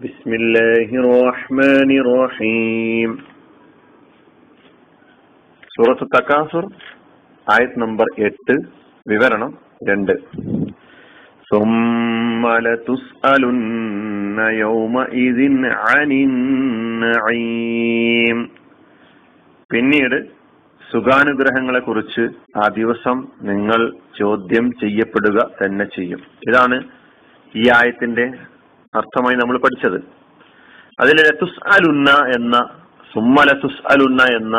بسم الله الرحمن الرحيم സൂറത്ത് തക്കാസുർ ആയത് നമ്പർ എട്ട് വിവരണം രണ്ട് ثم لتسألن يومئذ عن النعيم പിന്നീട് സുഖാനുഗ്രഹങ്ങളെ കുറിച്ച് ആ ദിവസം നിങ്ങൾ ചോദ്യം ചെയ്യപ്പെടുക തന്നെ ചെയ്യും ഇതാണ് ഈ ആയത്തിന്റെ അർത്ഥമായി നമ്മൾ പഠിച്ചത്. അതിൽ ലത്തുസ് അലുന്ന എന്ന സുമ്മ ലത്തുസ് അലുന്ന എന്ന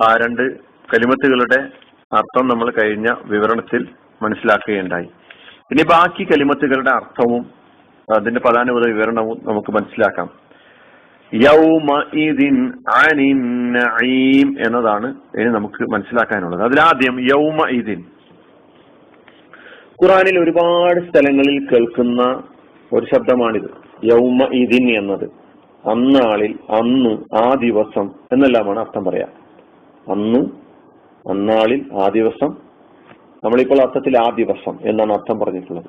ആ രണ്ട് കലിമത്തുകളുടെ അർത്ഥം നമ്മൾ കഴിഞ്ഞ വിവരണത്തിൽ മനസ്സിലാക്കുകയുണ്ടായി. ഇനി ബാക്കി കലിമത്തുകളുടെ അർത്ഥവും അതിന്റെ പ്രധാനപത വിവരണവും നമുക്ക് മനസ്സിലാക്കാം. യൗമ ഇതിൻ അനിൻ എന്നതാണ് ഇനി നമുക്ക് മനസ്സിലാക്കാനുള്ളത്. അതിലാദ്യം യൗമ ഖുറാനിൽ ഒരുപാട് സ്ഥലങ്ങളിൽ കേൾക്കുന്ന ഒരു ശബ്ദമാണിത്. യൗമ ഇതിൻ എന്നത്. അന്നാളിൽ അന്ന് ആ ദിവസം എന്നെല്ലാമാണ് അർത്ഥം പറയാ. അന്ന് അന്നാളിൽ ആ ദിവസം. നമ്മളിപ്പോൾ അർത്ഥത്തിൽ ആ ദിവസം എന്നാണ് അർത്ഥം പറഞ്ഞിട്ടുള്ളത്.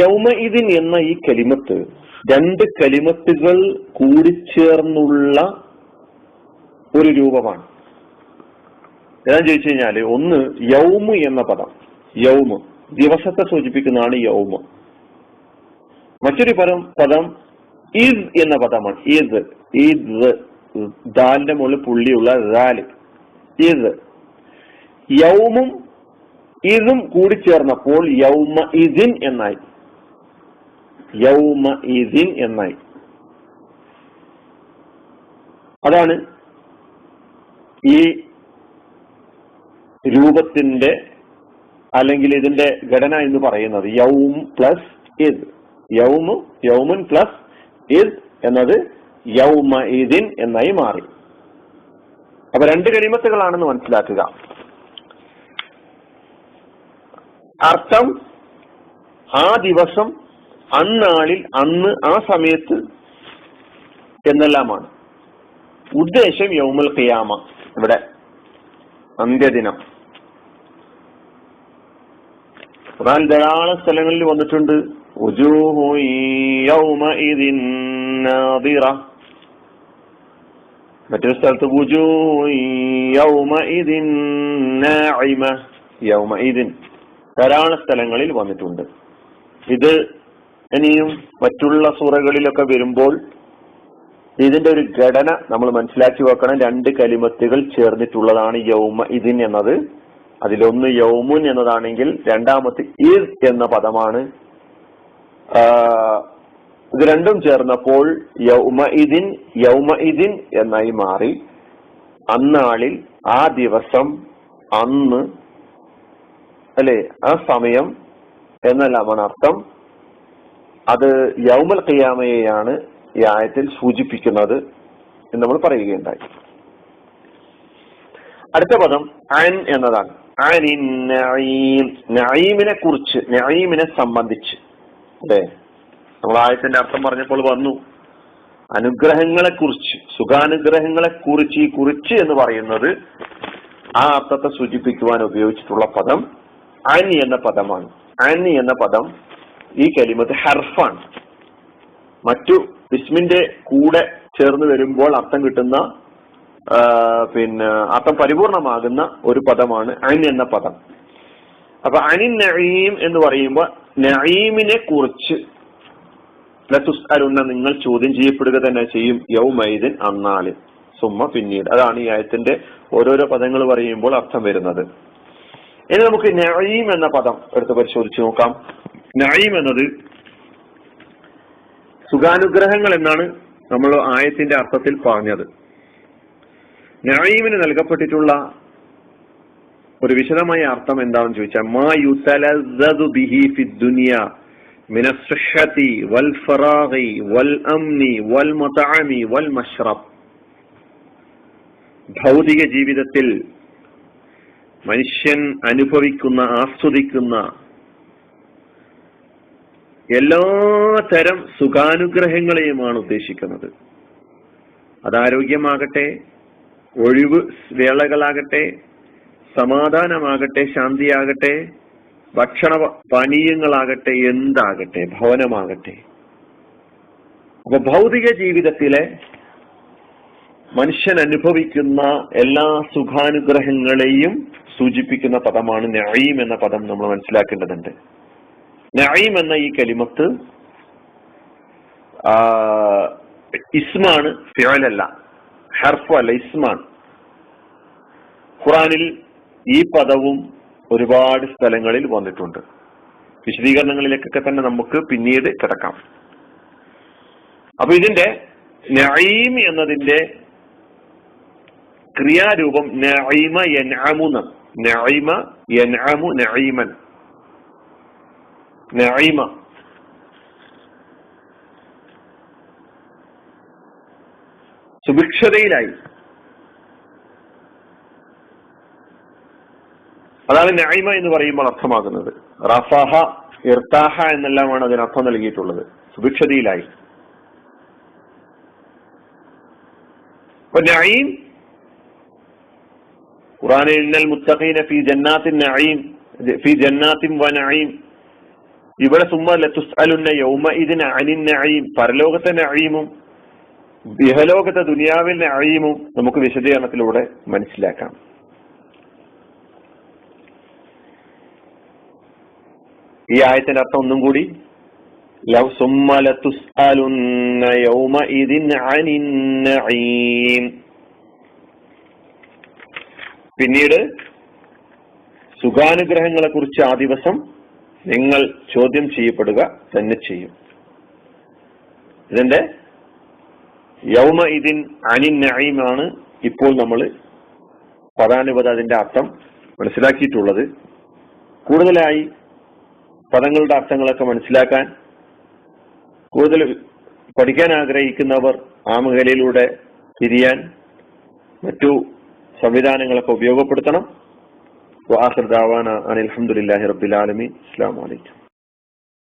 യൗമ ഇതിൻ എന്ന ഈ കലിമത്ത് രണ്ട് കലിമത്തുകൾ കൂടിച്ചേർന്നുള്ള ഒരു രൂപമാണ്. ഏതാന്ന് ചോദിച്ചു കഴിഞ്ഞാൽ ഒന്ന് യൗമ് എന്ന പദം. യൗമ്. ദിവസത്തെ സൂചിപ്പിക്കുന്നതാണ് യൗമ. മറ്റൊരു പദം പദം ഇദ് എന്ന പദമാണ്. ഇദ് ഇദ് ദാലിന്റെ മുകളിൽ പുള്ളിയുള്ള ദാൽ ഇദ് യൗമും ഈദും കൂടി ചേർന്നപ്പോൾ യൗമ ഇതിൻ എന്നായി. യൗമ ഇതിൻ എന്നായി. അതാണ് ഈ രൂപത്തിന്റെ അല്ലെങ്കിൽ ഇതിന്റെ ഘടന എന്ന് പറയുന്നത് യൗം പ്ലസ് ഇദ്. യൗമു യൗമുൻ പ്ലസ് ഇദ് എന്നത് യൗമ ഇതിൻ എന്നായി മാറി. അപ്പൊ രണ്ട് കരിമത്തുകളാണെന്ന് മനസ്സിലാക്കുക. അർത്ഥം ആ ദിവസം അന്നാളിൽ അന്ന് ആ സമയത്ത് എന്നെല്ലാമാണ്. ഉദ്ദേശം യൗമുൽ ഖിയാമ ഇവിടെ അന്ത്യദിനം. ഖുർആൻ ധാരാളം സ്ഥലങ്ങളിൽ വന്നിട്ടുണ്ട്. മറ്റൊരു സ്ഥലത്ത് ധാരാളം സ്ഥലങ്ങളിൽ വന്നിട്ടുണ്ട്. ഇത് ഇനിയും മറ്റുള്ള സൂറകളിലൊക്കെ വരുമ്പോൾ ഇതിന്റെ ഒരു ഘടന നമ്മൾ മനസ്സിലാക്കി വെക്കണം. രണ്ട് കലിമത്തുകൾ ചേർന്നിട്ടുള്ളതാണ് യൗമ ഇതിൻ എന്നത്. അതിലൊന്ന് യൗമുൻ എന്നതാണെങ്കിൽ രണ്ടാമത്തെ ഈദ് എന്ന പദമാണ്. ഇത് രണ്ടും ചേർന്നപ്പോൾ യൗമഇദിൻ യൗമഇദിൻ എന്നായി മാറി. അന്നാളിൽ ആ ദിവസം അന്ന് അല്ലെ ആ സമയം എന്നല്ല അർത്ഥം. അത് യൗമൽ ഖിയാമയെയാണ് ഈ ആയത്തിൽ സൂചിപ്പിക്കുന്നത് എന്ന് നമ്മൾ പറയുകയുണ്ടായി. അടുത്ത പദം അൻ എന്നതാണ്. നഈമിനെ കുറിച്ച് നഈമിനെ സംബന്ധിച്ച്. അല്ലേ? നമ്മൾ ആയത്തിന്റെ അർത്ഥം പറഞ്ഞപ്പോൾ വന്നു. അനുഗ്രഹങ്ങളെ കുറിച്ച് സുഖാനുഗ്രഹങ്ങളെ കുറിച്ച് ഈ കുറിച്ച് എന്ന് പറയുന്നത് ആ അർത്ഥത്തെ സൂചിപ്പിക്കുവാൻ ഉപയോഗിച്ചിട്ടുള്ള പദം അൻ എന്ന പദമാണ്. അൻ എന്ന പദം ഈ കലിമത്ത് ഹർഫാണ്. മറ്റു ഇസ്മിന്റെ കൂടെ ചേർന്ന് വരുമ്പോൾ അർത്ഥം കിട്ടുന്ന പിന്നെ അർത്ഥം പരിപൂർണമാകുന്ന ഒരു പദമാണ് അൻ എന്ന പദം. അപ്പൊ അനിൻ നഈം എന്ന് പറയുമ്പോൾ നഈമിനെ കുറിച്ച് ലതുസ് നിങ്ങൾ ചോദ്യം ചെയ്യപ്പെടുക തന്നെ ചെയ്യും. യൗമൈദിൻ അന്നാൽ. സുമ്മ പിന്നീട്. അതാണ് ഈ ആയത്തിന്റെ ഓരോരോ പദങ്ങൾ പറയുമ്പോൾ അർത്ഥം വരുന്നത്. ഇനി നമുക്ക് നഈം എന്ന പദം എടുത്ത് പരിശോധിച്ച് നോക്കാം. നഈം എന്നത് സുഖാനുഗ്രഹങ്ങൾ എന്നാണ് നമ്മൾ ആയത്തിന്റെ അർത്ഥത്തിൽ പറഞ്ഞത്. നഈമിന് നൽകപ്പെട്ടിട്ടുള്ള ഒരു വിശദമായ അർത്ഥം എന്താണെന്ന് ചോദിച്ചാൽ മാ യുതലസ്സദു ബിഹി ഫി ദുനിയ മിന സുഹത്തി വൽ ഫറാഗി വൽ അംനി വൽ മതഅമി വൽ മഷ്റബ്. ഭൗതിക ജീവിതത്തിൽ മനുഷ്യൻ അനുഭവിക്കുന്ന ആസ്വദിക്കുന്ന എല്ലാ തരം സുഖാനുഗ്രഹങ്ങളെയുമാണ് ഉദ്ദേശിക്കുന്നത്. അത് ആരോഗ്യമാകട്ടെ ഒഴിവ് വേളകളാകട്ടെ സമാധാനമാകട്ടെ ശാന്തിയാകട്ടെ ഭക്ഷണ പാനീയങ്ങളാകട്ടെ എന്താകട്ടെ ഭവനമാകട്ടെ. അപ്പൊ ഭൗതിക ജീവിതത്തിലെ മനുഷ്യൻ അനുഭവിക്കുന്ന എല്ലാ സുഖാനുഗ്രഹങ്ങളെയും സൂചിപ്പിക്കുന്ന പദമാണ് നഈം എന്ന പദം നമ്മൾ മനസ്സിലാക്കേണ്ടതുണ്ട്. നഈം എന്ന ഈ കലിമത്ത് ഇസ്മാണ് ഫിഅലല്ല. ഹർഫ് അല്ല ഇസ്മാണ്. ഖുറാനിൽ ഈ പദവും ഒരുപാട് സ്ഥലങ്ങളിൽ വന്നിട്ടുണ്ട്. വിശദീകരണങ്ങളിലേക്കൊക്കെ തന്നെ നമുക്ക് പിന്നീട് കിടക്കാം. അപ്പൊ ഇതിന്റെ നഈം എന്നതിന്റെ ക്രിയാരൂപം നഈമ യൻഅമു എന്നാണ്. നഈമ യൻഅമു നഈമൻ. നഈമ. സുഭിക്ഷതയിലായി. അതാണ് നൈമ എന്ന് പറയുമ്പോൾ അർത്ഥമാകുന്നത് റഫാഹ ഇർത്താഹ എന്നെല്ലാമാണ് അതിന് അർത്ഥം നൽകിയിട്ടുള്ളത്. സുഭിക്ഷതയിലായി. അപ്പൊ നൈം ഖുറാനിൽ ഇന്നൽ മുത്തഖീന ഫി ജന്നാത്തിൻ നഈം ഫി ജന്നാത്തിൻ വ നഈം. ഇവിടെ സുമ്മ ലതുസ്അലുന്ന യൗമ ഇതിൻ അനിൻ നഈം പരലോകത്തെ നഈമും ഇഹലോകത്തെ ദുനിയാവിൽ അഴിയുമും നമുക്ക് വിശദീകരണത്തിലൂടെ മനസ്സിലാക്കാം. ഈ ആയത്തിന്റെ അർത്ഥം ഒന്നും കൂടി പിന്നീട് സുഖാനുഗ്രഹങ്ങളെ കുറിച്ച് ആ ദിവസം നിങ്ങൾ ചോദ്യം ചെയ്യപ്പെടുക തന്നെ ചെയ്യും. ഇതിന്റെ യൗമ ഇതിൻ അനിൻ നഈമാണ് ഇപ്പോൾ നമ്മൾ പദാനുപത അതിന്റെ അർത്ഥം മനസ്സിലാക്കിയിട്ടുള്ളത്. കൂടുതലായി പദങ്ങളുടെ അർത്ഥങ്ങളൊക്കെ മനസ്സിലാക്കാൻ കൂടുതൽ പഠിക്കാൻ ആഗ്രഹിക്കുന്നവർ ആ തിരിയാൻ മറ്റു സംവിധാനങ്ങളൊക്കെ ഉപയോഗപ്പെടുത്തണം. വാഹൃദാവാന ദാവാന അനിൽ അലഹമുല്ലാഹി അസ്സാം വലൈക്കും